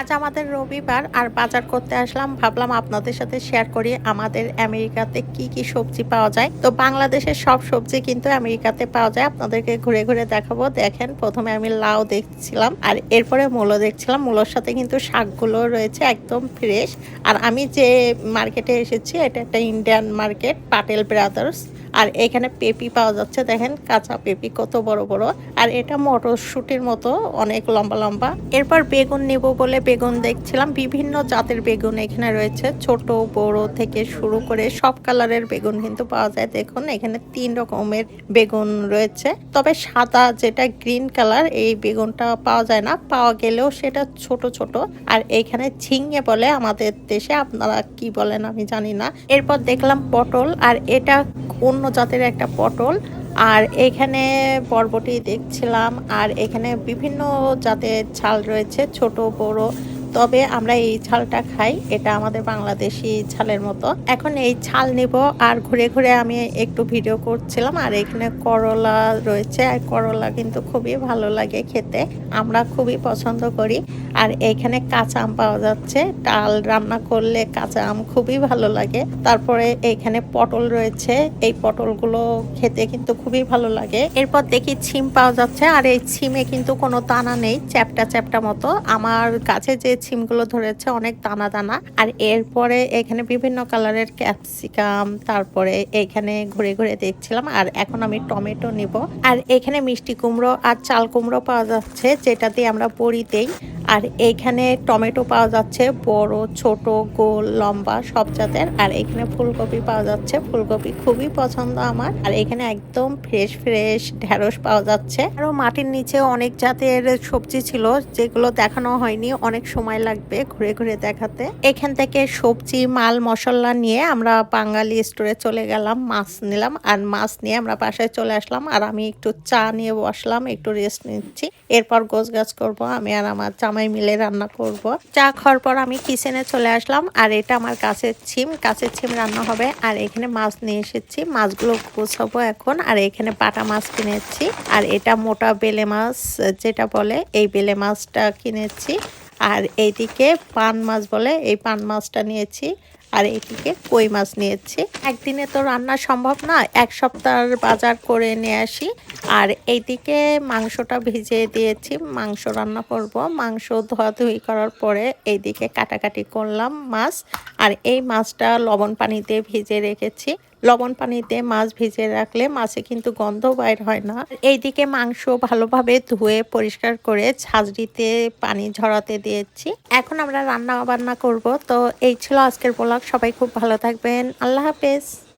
আজ আমাদের রবিবার আর বাজার করতে আসলাম। ভাবলাম আপনাদের সাথে শেয়ার করি আমাদের আমেরিকাতে কি কি সবজি পাওয়া যায়। তো বাংলাদেশের সব সবজি কিন্তু আমেরিকাতে পাওয়া যায়। আপনাদেরকে ঘুরে ঘুরে দেখাবো। দেখেন, প্রথমে আমি লাউ দেখছিলাম আর এরপরে মূলো দেখছিলাম। মূলোর সাথে কিন্তু শাকগুলো রয়েছে, একদম ফ্রেশ আর আমি যে মার্কেটে এসেছি, এটা একটা ইন্ডিয়ান মার্কেট পাটেল ব্রাদার্স আর এখানে পেপি পাওয়া যাচ্ছে, দেখেন কাঁচা পেপি কত বড় বড়। আর এটা মটরশুটির মতো, অনেক লম্বা লম্বা। এরপর বেগুন নেব বলে বেগুন দেখছিলাম। বিভিন্ন জাতের বেগুন এখানে রয়েছে, ছোট, বড় থেকে শুরু করে সব কালারের বেগুন কিন্তু পাওয়া যায়। দেখুন, এখানে তিন রকমের বেগুন রয়েছে। তবে সাদা যেটা গ্রিন কালার, এই বেগুনটা পাওয়া যায় না। পাওয়া গেলেও সেটা ছোট ছোট। আর এখানে ঝিঙে বলে আমাদের দেশে, আপনারা কি বলেন আমি জানি না। এরপর দেখলাম পটল, আর এটা অন্য জাতের একটা পটল। আর এখানে পর্বটি দেখছিলাম, আর এখানে বিভিন্ন জাতের ছাল রয়েছে, ছোট, বড়। তবে আমরা এই ছালটা খাই, এটা আমাদের বাংলাদেশি ছালের মতো। এখন এই ছাল নিব আর ঘুরে ঘুরে আমি একটু ভিডিও করছিলাম, আর এখানে করলা রয়েছে, আর করলা কিন্তু খুবই ভালো লাগে খেতে, আমরা খুবই পছন্দ করি। আর এখানে কাঁচা আম পাওয়া যাচ্ছে, ডাল রান্না করলে কাঁচা আম খুবই ভালো লাগে। তারপরে এখানে পটল রয়েছে, এই পটলগুলো খেতে কিন্তু খুবই ভালো লাগে। এরপর দেখি ছিম পাওয়া যাচ্ছে, আর এই ছিমে কিন্তু কোনো দানা নেই, চ্যাপটা চ্যাপটা মতো। আমার কাছে যে ছিমগুলো ধরেছে অনেক দানা দানা। আর এরপরে এখানে বিভিন্ন কালারের ক্যাপসিকাম, তারপরে এখানে ঘুরে ঘুরে দেখছিলাম। আর এখন আমি টমেটো নিব। আর এখানে মিষ্টি কুমড়ো আর চাল কুমড়ো পাওয়া যাচ্ছে, যেটা দিয়ে আমরা বড়ি দেই। আর এইখানে টমেটো পাওয়া যাচ্ছে, বড়, ছোট, গোল, লম্বা, সব জাতের। আর এখানে ফুলকপি পাওয়া যাচ্ছে, ফুলকপি খুবই পছন্দ আমার। আর এখানে একদম ফ্রেশ ফ্রেশ ঢেঁড়স পাওয়া যাচ্ছে। আরও মাটির নিচে অনেক জাতের সবজি ছিল, যেগুলো দেখানো হয়নি, অনেক সময় লাগবে ঘুরে ঘুরে দেখাতে। এখান থেকে সবজি, মাল, মশলা নিয়ে আমরা বাঙালি স্টোরে চলে গেলাম, মাছ নিলাম। আর মাছ নিয়ে আমরা বাসায় চলে আসলাম। আর আমি একটু চা নিয়ে বসলাম, একটু রেস্ট নিচ্ছি। এরপর গোছ গাছ করব আমি আর আমার জামাই। মিলে রান্না করব। চা খাওয়ার পর আমি কিচেনে চলে আসলাম। আর এটা আমার কাছের ছিম। কাছের ছিম রান্না হবে। আর এখানে মাছ নিয়ে এসেছি। মাছগুলো গোছাবো এখন। আর এখানে পাটা মাছ কিনেছি। আর এটা মোটা বেলে মাছ, যেটা বলে, এই বেলে মাছটা কিনেছি। আর এইদিকে পান মাছ বলে, এই পান মাছটা নিয়েছি। আর এটিকে কই মাছ নিয়েছি? একদিনে তো রান্না সম্ভব না, এক সপ্তাহের বাজার করে নিয়ে আসি। আর এইদিকে মাংসটা ভিজিয়ে দিয়েছি, মাংস রান্না করব। মাংস ধোয়াধুয়ি করার পরে এইদিকে কাটাকাটি করলাম মাছ। আর এই মাছটা লবণ পানিতে ভিজে রেখেছি। লবণ পানিতে মাছ ভিজে রাখলে মাছে কিন্তু গন্ধ বাইর হয় না। এইদিকে মাংস ভালোভাবে ধুয়ে পরিষ্কার করে ছাজড়িতে পানি ঝরাতে দিয়েছি। এখন আমরা রান্না বান্না করব। তো এই ছিল আজকের ব্লগ। সবাই খুব ভালো থাকবেন। আল্লাহ হাফেজ।